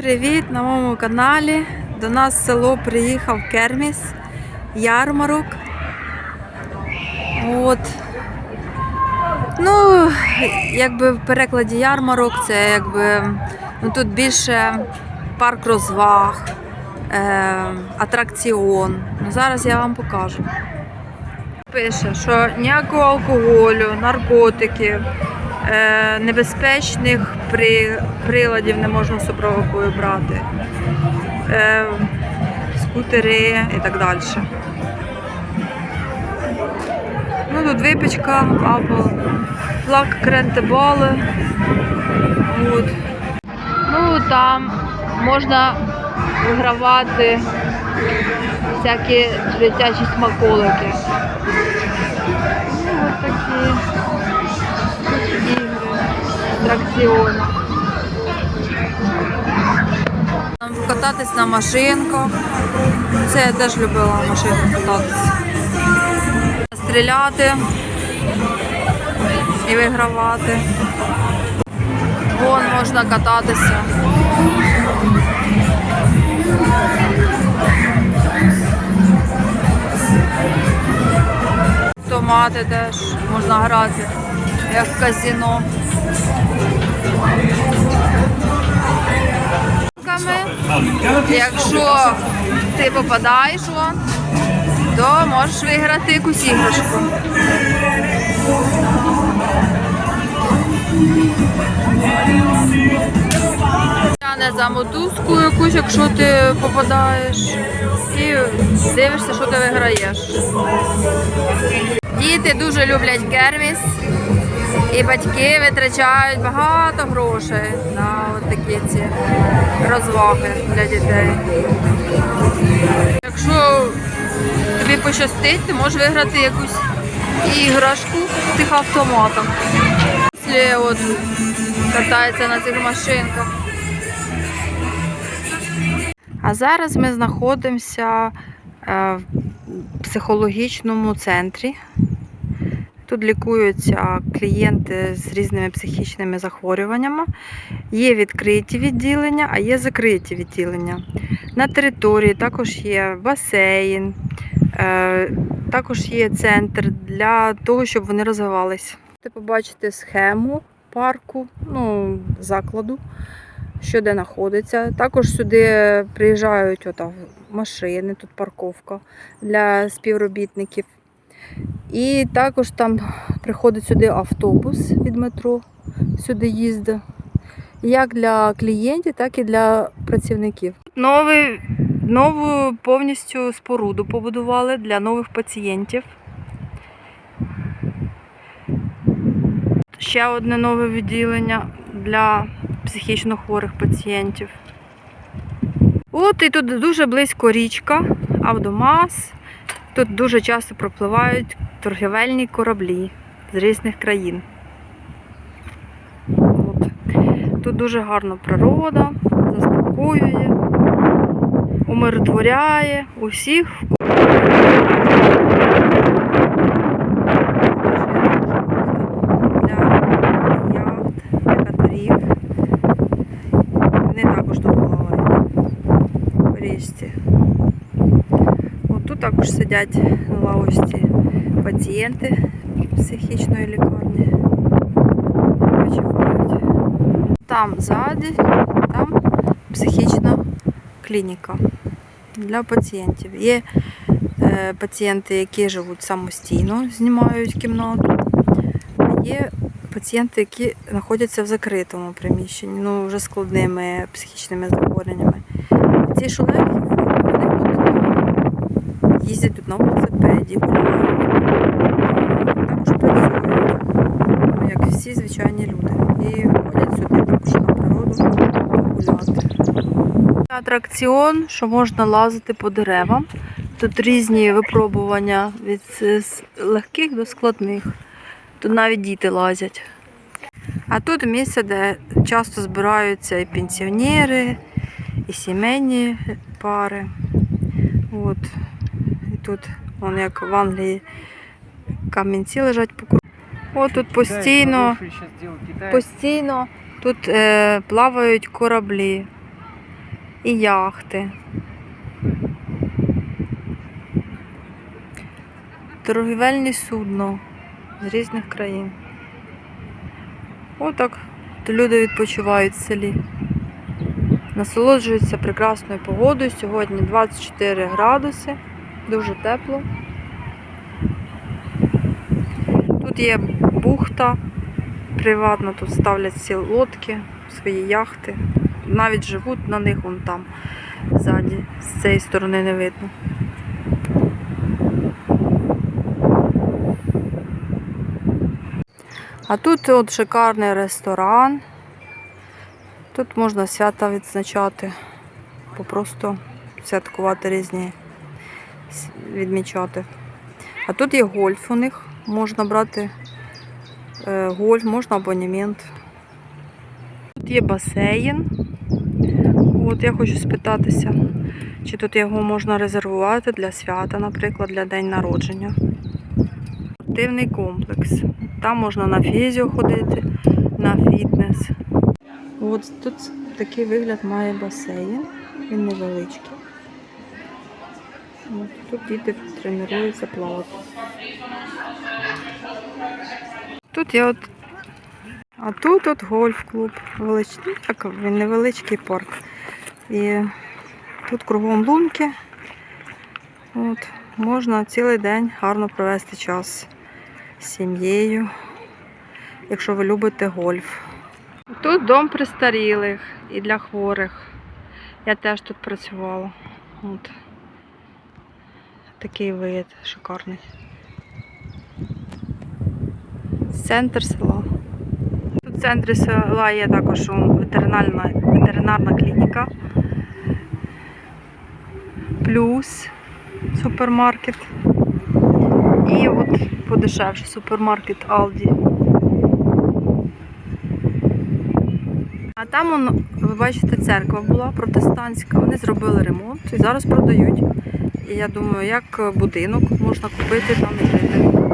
Привіт на моєму каналі. До нас в село приїхав Керміс, ярмарок. От. Ну, якби в перекладі ярмарок, це якби ну, тут більше парк розваг, е, атракціон. Ну, зараз я вам покажу. Пише, що ніякого алкоголю, наркотиків, небезпечних приладів не можна з собою брати, е, скутери і так далі. Ну, тут випічка, апл, флаг крентебали. От. Ну, там можна вигравати всякі дитячі смаколики. Ну, ось такі атракціони. Нам Кататись на машинках. Це я теж любила на машинках кататися. Стріляти і вигравати. Вон можна кататися. Автомати теж можна грати, як в казино. Якщо ти попадаєш, то можеш виграти якусь іграшку. Тяне за мотузку якусь, якщо ти попадаєш, і дивишся, що ти виграєш. Діти дуже люблять керміс, і батьки витрачають багато грошей на от такі ці розваги для дітей. Якщо тобі пощастить, ти можеш виграти якусь іграшку в тих автоматах. От катається на цих машинках. А зараз ми знаходимося е, в психологічному центрі. Тут лікуються клієнти з різними психічними захворюваннями. Є відкриті відділення, а є закриті відділення. На території також є басейн, е, також є центр для того, щоб вони розвивалися. Ви побачите схему парку, ну, закладу, що де знаходиться. Також сюди приїжджають ота, машини, тут парковка для співробітників. І також там приходить сюди автобус від метро, сюди їздить. Як для клієнтів, так і для працівників. Новий, нову повністю споруду побудували для нових пацієнтів. Ще одне нове відділення для психічно хворих пацієнтів. От і тут дуже близько річка, Авдомас. Тут дуже часто пропливають торгівельні кораблі з різних країн. От. Тут дуже гарна природа, заспокоює, умиротворяє усіх. Для яхт, для катерів. Вони також тут плавають в річці. От тут також сидять на лавочці пацієнти психічної лікарні. Відпочивають. Там ззаді, там психічна клініка для пацієнтів. Є е, пацієнти, які живуть самостійно, знімають кімнату. А є пацієнти, які знаходяться в закритому приміщенні, ну вже складними психічними захворюваннями. Ці от, їздять тут на велосипеді, також працюють, ну, як всі звичайні люди. І ходять сюди також на природу гуляти. Атракціон, що можна лазити по деревам. Тут різні випробування від легких до складних. Тут навіть діти лазять. А тут місце, де часто збираються і пенсіонери, і сімейні пари. От. Тут, вон як в Англії, камінці лежать по кругу. От тут постійно, постійно тут е, плавають кораблі. і яхти. Торгівельні судно з різних країн. Отак люди відпочивають в селі. Насолоджуються прекрасною погодою. Сьогодні 24 градуси, дуже тепло. Тут є бухта приватна, тут ставлять всі лодки, свої яхти. Навіть живуть на них вон там ззаді, з цієї сторони не видно. А тут от шикарний ресторан. Тут можна свята відзначати, попросту святкувати різні, відмічати. А тут є гольф у них, можна брати е, гольф, можна абонемент. Тут є басейн. От я хочу спитатися, чи тут його можна резервувати для свята, наприклад, для день народження. Спортивний комплекс. Там можна на фізіо ходити, на фітнес. От тут такий вигляд має басейн. Він невеличкий. Тут діти тренуються плавати. Тут є от. А тут от гольф-клуб. Величний, як він невеличкий парк. І тут кругом лунки. От, можна цілий день гарно провести час з сім'єю, якщо ви любите гольф. Тут дом престарілих і для хворих. Я теж тут працювала. От. Такий вид шикарний. Центр села. Тут в центрі села є також ветеринарна, ветеринарна клініка. Плюс супермаркет. І от подешевше супермаркет Aldi. А там, ви бачите, церква була протестантська. Вони зробили ремонт і зараз продають. Я думаю, як будинок можна купити там і жити.